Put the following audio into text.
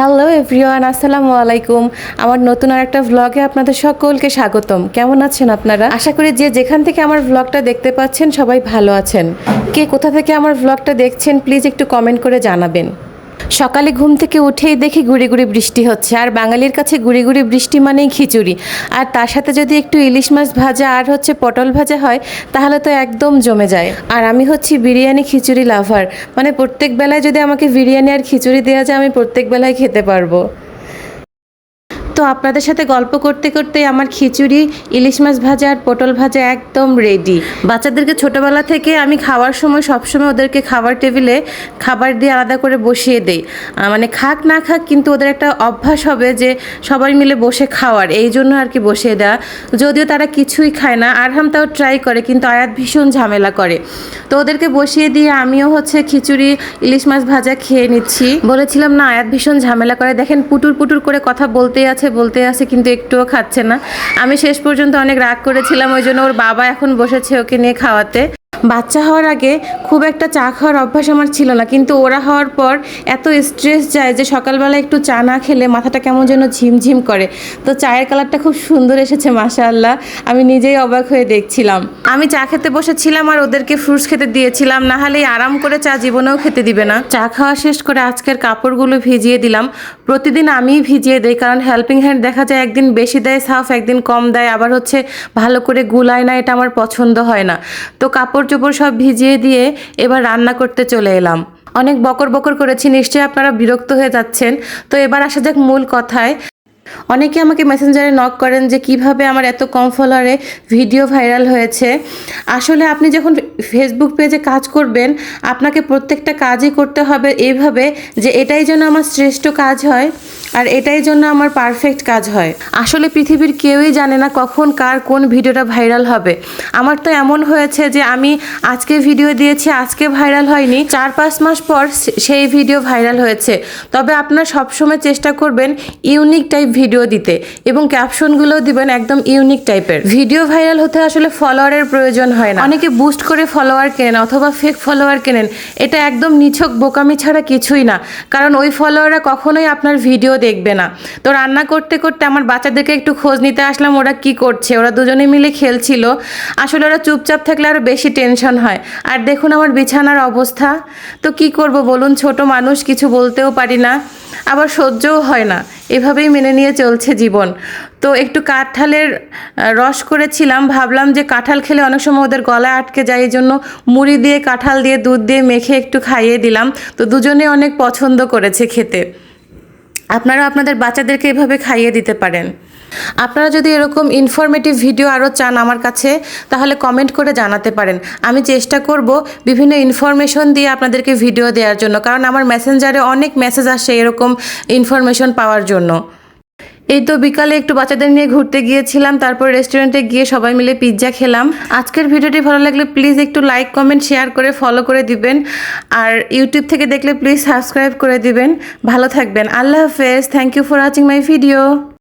Hello everyone আসসালামু আলাইকুম। আমার নতুন আর একটা ভ্লগে আপনাদের সকলকে স্বাগতম। কেমন আছেন আপনারা? আশা করি যে যেখান থেকে আমার ভ্লগটা দেখতে পাচ্ছেন, সবাই ভালো আছেন। কে কোথা থেকে আমার ভ্লগটা দেখছেন প্লিজ একটু কমেন্ট করে জানাবেন। সকালে ঘুম থেকে উঠেই দেখি গুড়ি গুড়ি বৃষ্টি হচ্ছে। আর বাঙালির কাছে গুড়ি গুড়ি বৃষ্টি মানেই খিচুড়ি। আর তার সাথে যদি একটু ইলিশ মাছ ভাজা আর হচ্ছে পটল ভাজা হয়, তাহলে তো একদম জমে যায়। আর আমি হচ্ছি বিরিয়ানি খিচুড়ি লাভার। মানে প্রত্যেক বেলায় যদি আমাকে বিরিয়ানি আর খিচুড়ি দেওয়া যায়, আমি প্রত্যেক বেলায় খেতে পারব। তো আপনাদের সাথে গল্প করতে করতে আমার খিচুড়ি, ইলিশ মাছ ভাজা আর পটল ভাজা একদম রেডি বাচ্চাদেরকে ছোটবেলা থেকে আমি খাওয়ার সময় সবসময় ওদেরকে খাবার টেবিলে খাবার দিয়ে আলাদা করে বসিয়ে দেই। মানে খাক না খাক কিন্তু ওদের একটা অভ্যাস হবে যে সবাই মিলে বসে খাওয়ার, এই জন্য আর কি বসিয়ে দেওয়া। যদিও তারা কিছুই খায় না, আরহাম তাও ট্রাই করে কিন্তু আয়াত ভীষণ ঝামেলা করে। তো ওদেরকে বসিয়ে দিয়ে আমিও হচ্ছে খিচুড়ি, ইলিশ মাছ ভাজা খেয়ে নিচ্ছি। বলেছিলাম না, আয়াত ভীষণ ঝামেলা করে। দেখেন পুটুর পুটুর করে কথা বলতেই আছে বলতে আছে, কিন্তু একটুও খাচ্ছে না। আমি শেষ পর্যন্ত অনেক রাগ করেছিলাম, ওই জন্য ওর বাবা এখন বসেছে ওকে নিয়ে খাওয়াতে। বাচ্চা হওয়ার আগে খুব একটা চা খাওয়ার অভ্যাস আমার ছিল না। কিন্তু ওরা হওয়ার পর এত স্ট্রেস যায় যে সকালবেলা একটু চা না খেলে মাথাটা কেমন যেন ঝিমঝিম করে। তো চায়ের কালারটা খুব সুন্দর এসেছে, মাশাআল্লাহ। আমি নিজেই অবাক হয়ে দেখছিলাম। আমি চা খেতে বসেছিলাম আর ওদেরকে ফ্রুটস খেতে দিয়েছিলাম, না হলে আরাম করে চা জীবনেও খেতে দিবে না। চা খাওয়া শেষ করে আজকের কাপড়গুলো ভিজিয়ে দিলাম। প্রতিদিন আমিই ভিজিয়ে দিই, কারণ হেল্পিং হ্যান্ড দেখা যায় একদিন বেশি দেয় সাফ একদিন কম দেয়। আবার হচ্ছে ভালো করে গুলায় না, এটা আমার পছন্দ হয় না। তো কাপড় চোপড় সব ভিজিয়ে দিয়ে এবার রান্না করতে চলে এলাম। অনেক বকর বকর করেছি, নিশ্চয়ই আপনারা বিরক্ত হয়ে যাচ্ছেন। তো এবার আসা যাক মূল কথায়। অনেকে আমাকে মেসেঞ্জারে নক করেন যে, কীভাবে আমার এত কম ফলোয়ারে ভিডিও ভাইরাল হয়েছে? আসলে আপনি যখন ফেসবুক পেজে কাজ করবেন, আপনাকে প্রত্যেকটা কাজই করতে হবে এইভাবে যে, এটাই যেন আমার শ্রেষ্ঠ কাজ হয় আর এটাই জন্য আমার পারফেক্ট কাজ হয়। আসলে পৃথিবীর কেউই জানে না কখন কার কোন ভিডিওটা ভাইরাল হবে। আমার তো এমন হয়েছে যে, আমি আজকে ভিডিও দিয়েছি, আজকে ভাইরাল হয়নি। চার পাঁচ মাস পর সেই ভিডিও ভাইরাল হয়েছে। তবে আপনারা সবসময় চেষ্টা করবেন ইউনিক টাইপ ভিডিও দিতে এবং ক্যাপশনগুলো দিবেন একদম ইউনিক টাইপের ভিডিও ভাইরাল হতে আসলে ফলোয়ারের প্রয়োজন হয় না। অনেকে বুস্ট করে ফলোয়ার কেনেন অথবা ফেক ফলোয়ার কেনেন, এটা একদম নিছক বোকামি ছাড়া কিছুই না। কারণ ওই ফলোয়াররা কখনোই আপনার ভিডিও দেখবে না। তো রান্না করতে করতে আমার বাচ্চাদেরকে একটু খোঁজ নিতে আসলাম, ওরা কি করছে? ওরা দুজনে মিলে খেলছিল। আসলে ওরা চুপচাপ থাকলে আরও বেশি টেনশন হয়। আর দেখুন আমার বিছানার অবস্থা। তো কি করব বলুন? ছোট মানুষ, কিছু বলতেও পারি না। আবার সহ্যও হয় না। এভাবেই মেনে নিয়ে চলছে জীবন। তো একটু কাঁঠালের রস করেছিলাম, ভাবলাম যে কাঁঠাল খেলে অনেক সময় ওদের গলায় আটকে যায়, এই জন্য মুড়ি দিয়ে, কাঁঠাল দিয়ে, দুধ দিয়ে মেখে একটু খাইয়ে দিলাম। তো দুজনে অনেক পছন্দ করেছে খেতে। আপনারা আপনাদের বাচ্চাদেরকে এভাবে খাইয়ে দিতে পারেন। আপনারা যদি এরকম ইনফরমেটিভ ভিডিও আরও চান আমার কাছে, তাহলে কমেন্ট করে জানাতে পারেন। আমি চেষ্টা করব বিভিন্ন ইনফরমেশন দিয়ে আপনাদেরকে ভিডিও দেওয়ার জন্য, কারণ আমার মেসেঞ্জারে অনেক মেসেজ আসে এরকম ইনফরমেশন পাওয়ার জন্য। এই তো বিকালে একটু বাচ্চাদের নিয়ে ঘুরতে গিয়েছিলাম, তারপর রেস্টুরেন্টে গিয়ে সবাই মিলে পিৎজা খেলাম। আজকের ভিডিওটি ভালো লাগলে প্লিজ একটু লাইক কমেন্ট শেয়ার করে ফলো করে দিবেন। আর ইউটিউব থেকে দেখলে প্লিজ সাবস্ক্রাইব করে দিবেন। ভালো থাকবেন। আল্লাহ হাফেজ। Thank you for watching my video